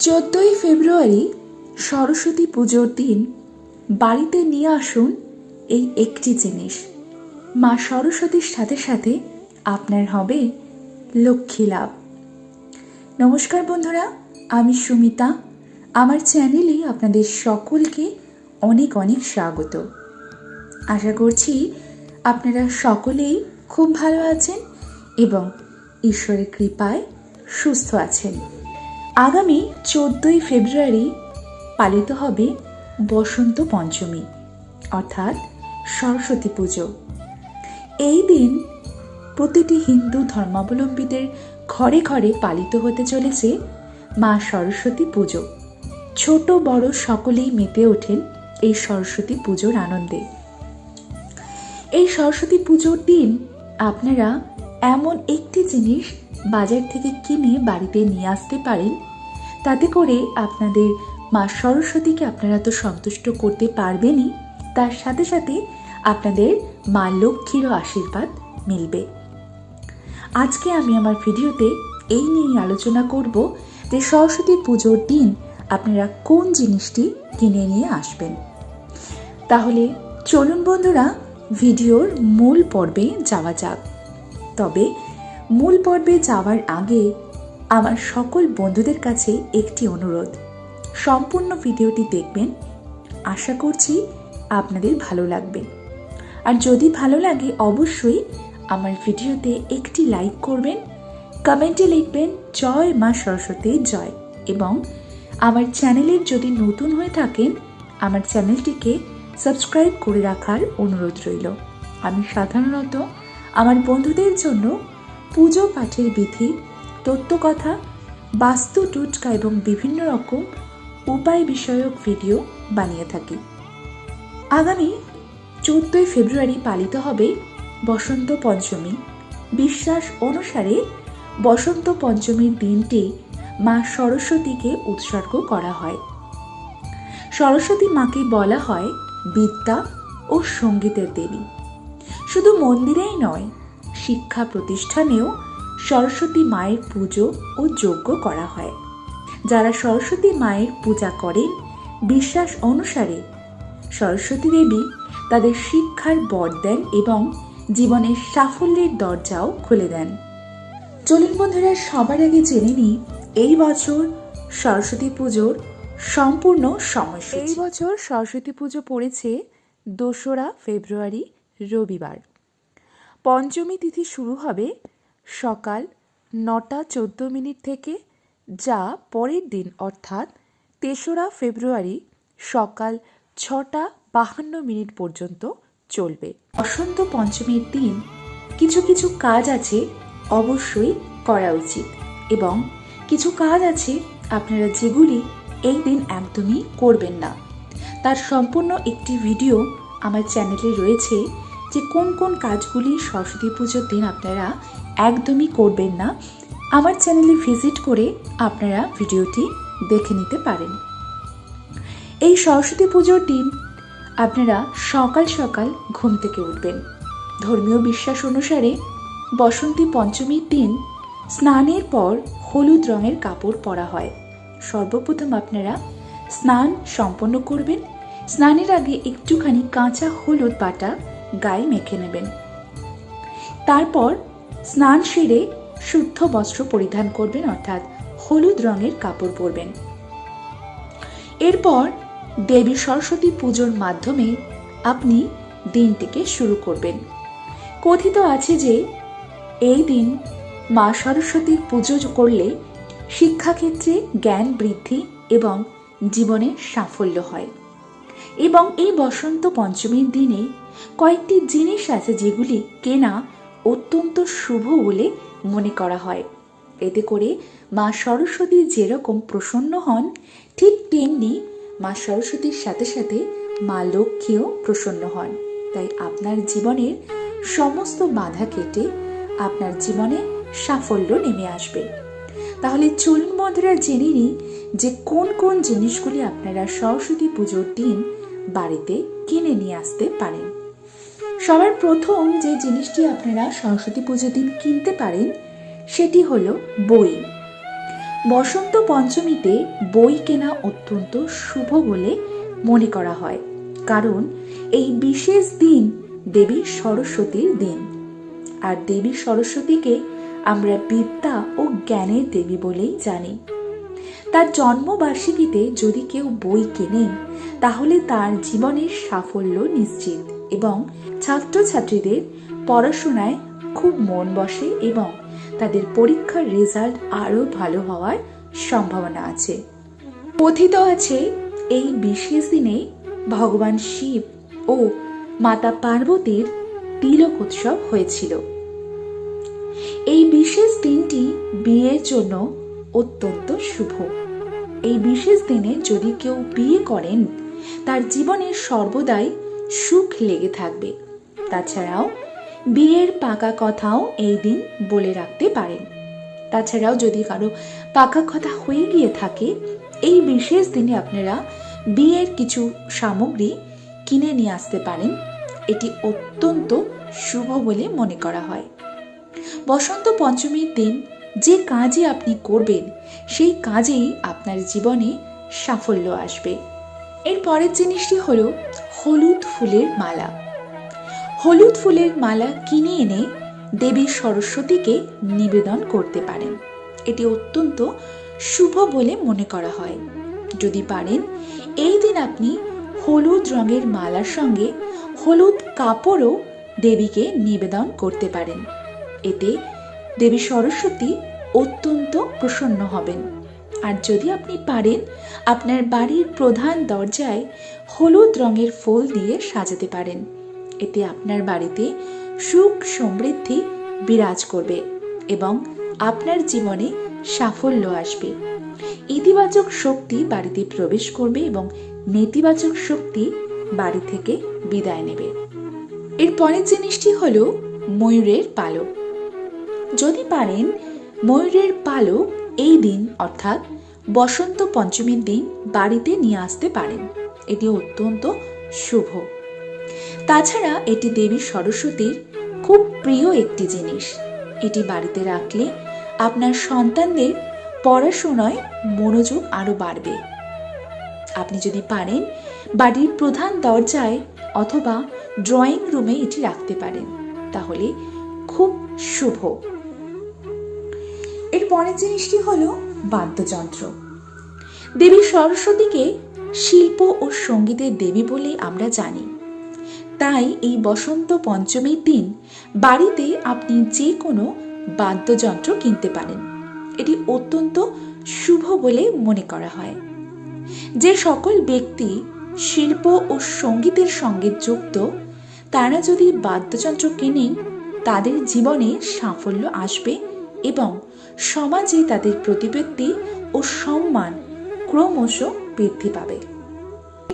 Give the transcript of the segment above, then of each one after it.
চোদ্দই ফেব্রুয়ারি সরস্বতী পুজোর দিন, বাড়িতে নিয়ে আসুন এই একটি জিনিস। মা সরস্বতীর সাথে সাথে আপনার হবে লক্ষ্মী লাভ। নমস্কার বন্ধুরা, আমি সুমিতা। আমার চ্যানেলে আপনাদের সকলকে অনেক অনেক স্বাগত। আশা করছি আপনারা সকলেই খুব ভালো আছেন এবং ঈশ্বরের কৃপায় সুস্থ আছেন। আগামী চোদ্দোই ফেব্রুয়ারি পালিত হবে বসন্ত পঞ্চমী, অর্থাৎ সরস্বতী পুজো। এই দিন প্রতিটি হিন্দু ধর্মাবলম্বীদের ঘরে ঘরে পালিত হতে চলেছে মা সরস্বতী পুজো। ছোট বড় সকলেই মেতে ওঠেন এই সরস্বতী পুজোর আনন্দে। এই সরস্বতী পুজোর দিন আপনারা এমন একটি জিনিস বাজার থেকে কিনে বাড়িতে নিয়ে আসতে পারেন তাতে করে আপনাদের মা সরস্বতীকে আপনারা তো সন্তুষ্ট করতে পারবেনই, তার সাথে সাথে আপনাদের মা লক্ষ্মীরও আশীর্বাদ মিলবে। আজকে আমি আমার ভিডিওতে এই নিয়ে আলোচনা করব যে সরস্বতী পুজোর দিন আপনারা কোন জিনিসটি কিনে নিয়ে আসবেন। তাহলে চলুন বন্ধুরা, ভিডিওর মূল পর্বে যাওয়া যাক। তবে মূল পর্বে যাওয়ার আগে আমার সকল বন্ধুদের কাছে একটি অনুরোধ। সম্পূর্ণ ভিডিওটি দেখবেন। আশা করছি আপনাদের ভালো লাগবে। আর যদি ভালো লাগে, অবশ্যই আমার ভিডিওতে একটি লাইক করবেন। কমেন্টে লিখবেন, জয় মা সরস্বতী, জয়। এবং আমার চ্যানেলের যদি নতুন হয়ে থাকেন, আমার চ্যানেলটিকে সাবস্ক্রাইব করে রাখার অনুরোধ রইল। আমি সাধারণত আমার বন্ধুদের জন্য পুজো পাঠের বিধি তত্ত্বকথা, বাস্তু টুটকা এবং বিভিন্ন রকম উপায় বিষয়ক ভিডিও বানিয়ে থাকি। আগামী চোদ্দই ফেব্রুয়ারি পালিত হবে বসন্ত পঞ্চমী। বিশ্বাস অনুসারে বসন্ত পঞ্চমীর দিনটি মা সরস্বতীকে উৎসর্গ করা হয়। সরস্বতী মাকে বলা হয় বিদ্যা ও সঙ্গীতের দেবী। শুধু মন্দিরেই নয়, শিক্ষা প্রতিষ্ঠানেও সরস্বতী মায়ের পুজো ও যজ্ঞ করা হয়। যারা সরস্বতী মায়ের পূজা করেন, বিশ্বাস অনুসারে সরস্বতী দেবী তাদের শিক্ষার বর দেন এবং জীবনের সাফল্যের দরজাও খুলে দেন। চলুন বন্ধুরা, সবার আগে জেনে নিই, এই বছর সরস্বতী পুজোর সম্পূর্ণ সময়সূচি। এই বছর সরস্বতী পুজো পড়েছে দোসরা ফেব্রুয়ারি রবিবার। পঞ্চমী তিথি শুরু হবে সকাল নটা চোদ্দ মিনিট থেকে যা পরের দিন, অর্থাৎ তেসরা ফেব্রুয়ারি সকাল ছটা বাহান্ন মিনিট পর্যন্ত চলবে। বসন্ত পঞ্চমীর দিন কিছু কিছু কাজ আছে অবশ্যই করা উচিত এবং কিছু কাজ আছে আপনারা যেগুলি এই দিন একদমই করবেন না। তার সম্পূর্ণ একটি ভিডিও আমার চ্যানেলে রয়েছে যে কোন কোন কাজগুলি সরস্বতী পুজোর দিন আপনারা একদমই করবেন না। আমার চ্যানেলে ভিজিট করে আপনারা ভিডিওটি দেখে নিতে পারেন। এই সরস্বতী পুজোর দিন আপনারা সকাল সকাল ঘুম থেকে উঠবেন। ধর্মীয় বিশ্বাস অনুসারে বসন্তী পঞ্চমীর দিন স্নানের পর হলুদ রঙের কাপড় পরা হয়। সর্বপ্রথম আপনারা স্নান সম্পন্ন করবেন। স্নানের আগে একটুখানি কাঁচা হলুদ বাটা গায়ে মেখে নেবেন। তারপর স্নান সেরে শুদ্ধ বস্ত্র পরিধান করবেন, অর্থাৎ হলুদ রঙের কাপড় পরবেন। এরপর দেবী সরস্বতী পুজোর মাধ্যমে আপনি দিনটিকে শুরু করবেন। কথিত আছে যে, এই দিন মা সরস্বতীর পুজো করলে শিক্ষাক্ষেত্রে জ্ঞান বৃদ্ধি এবং জীবনে সাফল্য হয়। এবং এই বসন্ত পঞ্চমীর দিনে কয়েকটি জিনিস আছে যেগুলি কেনা অত্যন্ত শুভ বলে মনে করা হয়। এতে করে মা সরস্বতী যেরকম প্রসন্ন হন, ঠিক তেমনি মা সরস্বতীর সাথে সাথে মা লক্ষ্মীও প্রসন্ন হন। তাই আপনার জীবনের সমস্ত বাধা কেটে আপনার জীবনে সাফল্য নেমে আসবে। তাহলে চলুন বন্ধুরা, জেনে নিই যে কোন কোন জিনিসগুলি আপনারা সরস্বতী পুজোর দিন বাড়িতে কিনে নিয়ে আসতে পারেন। সবার প্রথম যে জিনিসটি আপনারা সরস্বতী পুজোর দিন কিনতে পারেন, সেটি হলো বই। বসন্ত পঞ্চমীতে বই কেনা অত্যন্ত শুভ বলে মনে করা হয়, কারণ এই বিশেষ দিন দেবী সরস্বতীর দিন। আর দেবী সরস্বতীকে আমরা বিদ্যা ও জ্ঞানের দেবী বলেই জানি। তার জন্মবার্ষিকীতে যদি কেউ বই কেনেন, তাহলে তার জীবনের সাফল্য নিশ্চিত। এবং ছাত্রছাত্রীদের পড়াশোনায় খুব মন বসে এবং তাদের পরীক্ষার রেজাল্ট আরও ভালো হওয়ার সম্ভাবনা আছে। কথিত আছে, এই বিশেষ দিনে ভগবান শিব ও মাতা পার্বতীর তিলক উৎসব হয়েছিল। এই বিশেষ দিনটি বিয়ের জন্য অত্যন্ত শুভ। এই বিশেষ দিনে যদি কেউ বিয়ে করেন, তার জীবনে সর্বদাই সুখ লেগে থাকবে। তাছাড়াও, বিয়ের পাকা কথাও এই দিন বলে রাখতে পারেন। তাছাড়াও যদি কারও পাকা কথা হয়ে গিয়ে থাকে, এই বিশেষ দিনে আপনারা বিয়ের কিছু সামগ্রী কিনে নিয়ে আসতে পারেন। এটি অত্যন্ত শুভ বলে মনে করা হয়। বসন্ত পঞ্চমীর দিন যে কাজই আপনি করবেন, সেই কাজেই আপনার জীবনে সাফল্য আসবে। এর পরের জিনিসটি হলো হলুদ ফুলের মালা। হলুদ ফুলের মালা কিনে এনে দেবী সরস্বতীকে নিবেদন করতে পারেন। এটি অত্যন্ত শুভ বলে মনে করা হয়। যদি পারেন, এই দিন আপনি হলুদ রঙের মালার সঙ্গে হলুদ কাপড়ও দেবীকে নিবেদন করতে পারেন। এতে দেবী সরস্বতী অত্যন্ত প্রসন্ন হবেন। আর যদি আপনি পারেন, আপনার বাড়ির প্রধান দরজায় হলুদ রঙের ফুল দিয়ে সাজাতে পারেন। এতে আপনার বাড়িতে সুখ সমৃদ্ধি বিরাজ করবে এবং আপনার জীবনে সাফল্য আসবে। ইতিবাচক শক্তি বাড়িতে প্রবেশ করবে এবং নেতিবাচক শক্তি বাড়ি থেকে বিদায় নেবে। এর পরের জিনিসটি হলো ময়ূরের পালক। যদি পারেন, ময়ূরের পালক এই দিন, অর্থাৎ বসন্ত পঞ্চমীর দিন, বাড়িতে নিয়ে আসতে পারেন। এটি অত্যন্ত শুভ। তাছাড়া এটি দেবী সরস্বতীর খুব প্রিয় একটি জিনিস। এটি বাড়িতে রাখলে আপনার সন্তানদের পড়াশোনায় মনোযোগ আরও বাড়বে। আপনি যদি পারেন, বাড়ির প্রধান দরজায় অথবা ড্রয়িং রুমে এটি রাখতে পারেন। তাহলে খুব শুভ। পরের জিনিসটি হলো বাদ্যযন্ত্র। দেবী সরস্বতীকে শিল্প ও সঙ্গীতের দেবী বলে আমরা জানি। তাই এই বসন্ত পঞ্চমীর দিন বাড়িতে আপনি যে কোনো বাদ্যযন্ত্র কিনতে পারেন। এটি অত্যন্ত শুভ বলে মনে করা হয়। যে সকল ব্যক্তি শিল্প ও সঙ্গীতের সঙ্গে যুক্ত, তারা যদি বাদ্যযন্ত্র কেনেন, তাদের জীবনে সাফল্য আসবে এবং সমাজে তাদের প্রতিপত্তি ও সম্মান ক্রমশ বৃদ্ধি পাবে।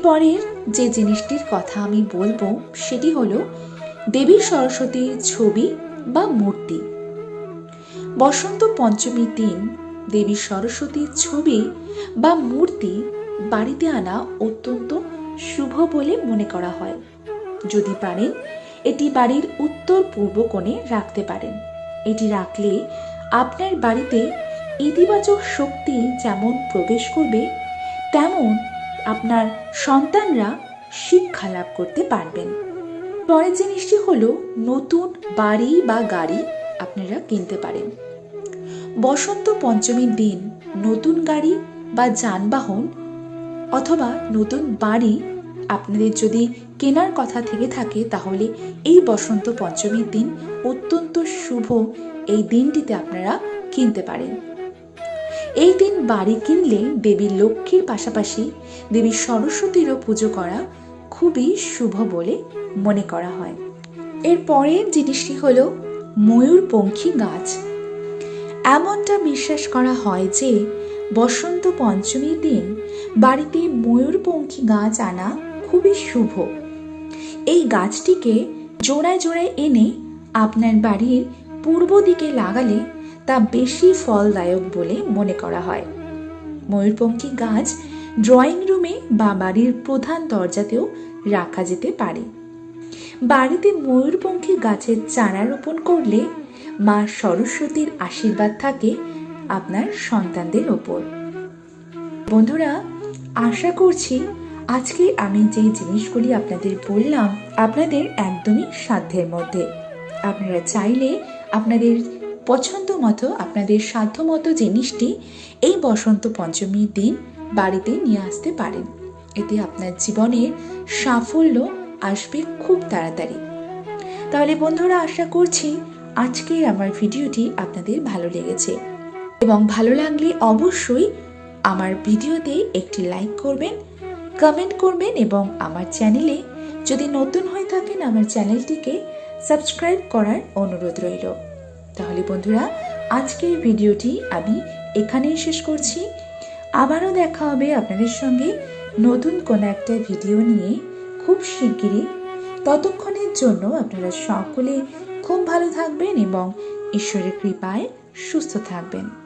পরের যে জিনিসটির কথা আমি বলব, সেটি হলো দেবী সরস্বতীর ছবি বা মূর্তি। বসন্ত পঞ্চমীর দিন দেবী সরস্বতীর ছবি বা মূর্তি বাড়িতে আনা অত্যন্ত শুভ বলে মনে করা হয়। যদি পারেন এটি বাড়ির উত্তর পূর্ব কোণে রাখতে পারেন, এটি রাখলে আপনার বাড়িতে ইতিবাচক শক্তি যেমন প্রবেশ করবে, তেমন আপনার সন্তানরা শিক্ষা লাভ করতে পারবেন। পরের জিনিসটি হলো নতুন বাড়ি বা গাড়ি আপনারা কিনতে পারেন। বসন্ত পঞ্চমীর দিন নতুন গাড়ি বা যানবাহন অথবা নতুন বাড়ি আপনাদের যদি কেনার কথা থেকে থাকে, তাহলে এই বসন্ত পঞ্চমীর দিন অত্যন্ত শুভ এই দিনটিতে আপনারা কিনতে পারেন। এই দিন বাড়ি কিনলে দেবী লক্ষ্মীর পাশাপাশি দেবী সরস্বতীরও পুজো করা খুবই শুভ বলে মনে করা হয়। এর পরের জিনিসটি হলো ময়ূরপঙ্খী গাছ। এমনটা বিশ্বাস করা হয় যে বসন্ত পঞ্চমীর দিন বাড়িতে ময়ূরপঙ্খী গাছ আনা খুবই শুভ। এই গাছটিকে জোড়ায় জোড়ায় এনে আপনার বাড়ির পূর্ব দিকে লাগালে তা বেশি ফলদায়ক বলে মনে করা হয়। ময়ূরপঙ্খী গাছ ড্রয়িং রুমে বা বাড়ির প্রধান দরজাতেও রাখা যেতে পারে। বাড়িতে ময়ূরপঙ্খী গাছের চারা রোপণ করলে মা সরস্বতীর আশীর্বাদ থাকে আপনার সন্তানদের ওপর। বন্ধুরা, আশা করছি আজকে আমি যে জিনিসগুলি আপনাদের বললাম, আপনাদের একদমই সাধ্যের মধ্যে। আপনারা চাইলে আপনাদের পছন্দ মতো, আপনাদের সাধ্য মতো জিনিসটি এই বসন্ত পঞ্চমীর দিন বাড়িতে নিয়ে আসতে পারেন। এতে আপনার জীবনের সাফল্য আসবে খুব তাড়াতাড়ি। তাহলে বন্ধুরা, আশা করছি আজকে আমার ভিডিওটি আপনাদের ভালো লেগেছে। এবং ভালো লাগলে অবশ্যই আমার ভিডিওতে একটি লাইক করবেন কমেন্ট করবেন এবং আমার চ্যানেলে যদি নতুন হয়ে থাকেন, আমার চ্যানেলটিকে সাবস্ক্রাইব করার অনুরোধ রইল। তাহলে বন্ধুরা, আজকের ভিডিওটি আমি এখানেই শেষ করছি। আবারও দেখা হবে আপনাদের সঙ্গে নতুন কোনো একটা ভিডিও নিয়ে খুব শিগগিরই। ততক্ষণের জন্য আপনারা সকলে খুব ভালো থাকবেন এবং ঈশ্বরের কৃপায় সুস্থ থাকবেন।